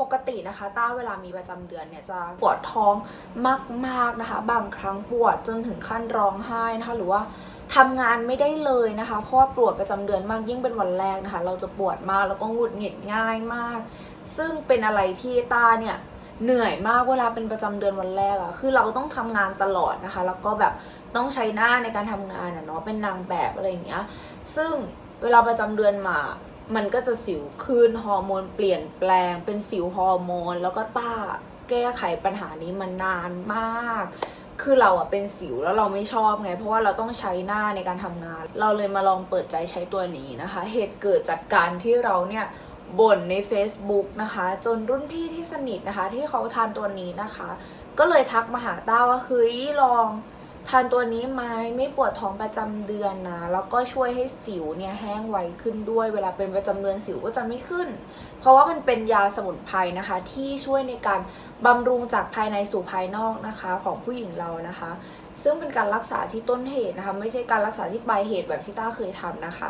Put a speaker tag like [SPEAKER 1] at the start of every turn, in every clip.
[SPEAKER 1] ปกตินะคะต้าเวลามีประจำเดือนเนี่ยจะปวดท้องมากๆนะคะ บางครั้งปวดจนถึงขั้นร้องไห้นะคะหรือว่าทำงานไม่ได้เลยนะคะ เพราะว่าปวดประจำเดือนมากยิ่งเป็นวันแรกนะคะ เราจะปวดมากแล้วก็หงุดหงิดง่ายมาก ซึ่งเป็นอะไรที่ต้าเนี่ยเหนื่อยมากเวลาเป็นประจำเดือนวันแรกอะคือเราต้องทำงานตลอดนะคะ แล้วก็แบบต้องใช้หน้าในการทำงานอะเนาะเป็นนางแบบอะไรอย่างเงี้ย ซึ่งเวลาประจำเดือนมา มันก็จะสิวขึ้นฮอร์โมนเปลี่ยนแปลง เป็นสิวฮอร์โมน แล้วก็ต้าแก้ไขปัญหานี้มานานมาก คือเราอะเป็นสิวแล้วเราไม่ชอบไง เพราะว่าเราต้องใช้หน้าในการทำงาน เราเลยมาลองเปิดใจใช้ตัวนี้นะคะ เหตุเกิดจากการที่เราเนี่ยบ่นใน Facebook นะคะ จนรุ่นพี่ที่สนิทนะคะ ที่เขาทานตัวนี้นะคะ ก็เลยทักมาหาต้าว่าเฮ้ยลอง ทานตัวนี้ไหมไม่ปวดท้องประจำเดือนนะ แล้วก็ช่วยให้สิวเนี่ยแห้งไวขึ้นด้วย เวลาเป็นประจำเดือนสิวก็จะไม่ขึ้น เพราะว่ามันเป็นยาสมุนไพรนะคะ ที่ช่วยในการบำรุงจากภายในสู่ภายนอกนะคะของผู้หญิงเรานะคะ ซึ่งเป็นการรักษาที่ต้นเหตุนะคะ ไม่ใช่การรักษาที่ปลายเหตุแบบที่ต้าเคยทำนะคะ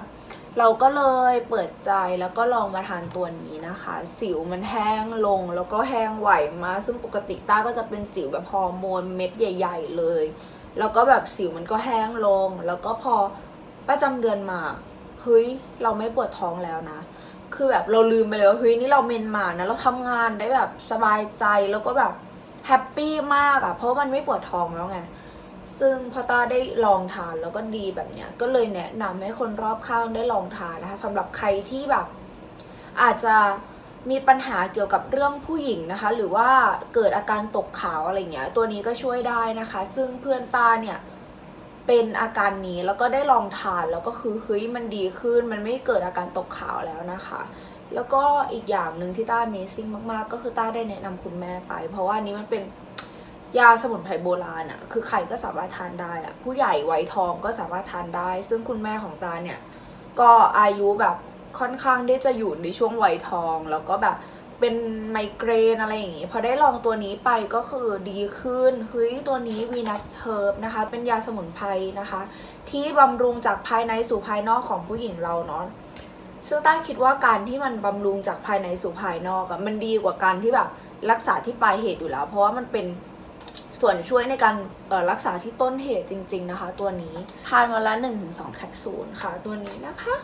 [SPEAKER 1] เราก็เลยเปิดใจแล้วก็ลองมาทานตัวนี้นะคะ สิวมันแห้งลงแล้วก็แห้งไหวมากซึ่งปกติต้าก็จะเป็นสิวแบบฮอร์โมนเม็ดใหญ่ ๆ เลย แล้วก็แบบสิวมันก็แห้งลง แล้วก็พอประจำเดือนมาเฮ้ยเราไม่ปวดท้องแล้วนะ คือแบบเราลืมไปเลยว่าเฮ้ยนี่เราเมนมานะเราทำงานได้แบบสบายใจแล้วก็แบบแฮปปี้มากอะเพราะมันไม่ปวดท้องแล้วไงซึ่งพอตาได้ลองทานแล้วก็ดีแบบเนี้ยก็เลยแนะนำให้คนรอบข้างได้ลองทานนะคะสำหรับใครที่แบบอาจจะ มีปัญหาเกี่ยวกับเรื่องผู้หญิงนะคะ หรือว่าเกิดอาการตกขาวอะไรเงี้ยตัวนี้ก็ช่วยได้นะคะ ซึ่งเพื่อนตาเนี่ยเป็นอาการนี้แล้วก็ได้ลองทานแล้วก็คือเฮ้ยมันดีขึ้นมันไม่เกิดอาการตกขาวแล้วนะคะ แล้วก็อีกอย่างหนึ่งที่ต้า Amazing มากๆ ก็คือต้าได้แนะนำคุณแม่ไป เพราะว่านี้มันเป็นยาสมุนไพรโบราณอะคือใครก็สามารถทานได้อะผู้ใหญ่ไวยทองก็สามารถทานได้ ซึ่งคุณแม่ของตาเนี่ยก็อายุแบบ ค่อนข้างที่จะอยู่ในช่วงวัยทอง แล้วก็แบบเป็นไมเกรนอะไรอย่างงี้พอได้ลองตัวนี้ไปก็คือดีขึ้นเฮ้ยตัวนี้วีนัสเฮิร์บนะคะ เป็นยาสมุนไพรนะคะ ที่บำรุงจากภายในสู่ภายนอกของผู้หญิงเราเนาะซึ่งต้าคิดว่าการที่มันบำรุงจากภายในสู่ภายนอกอะมันดีกว่าการที่แบบรักษาที่ปลายเหตุอยู่แล้ว เพราะว่ามันเป็นส่วนช่วยในการรักษาที่ต้นเหตุจริง ๆ นะคะ ตัวนี้ทานวันละ1-2แคปซูลค่ะ ตัวนี้นะคะ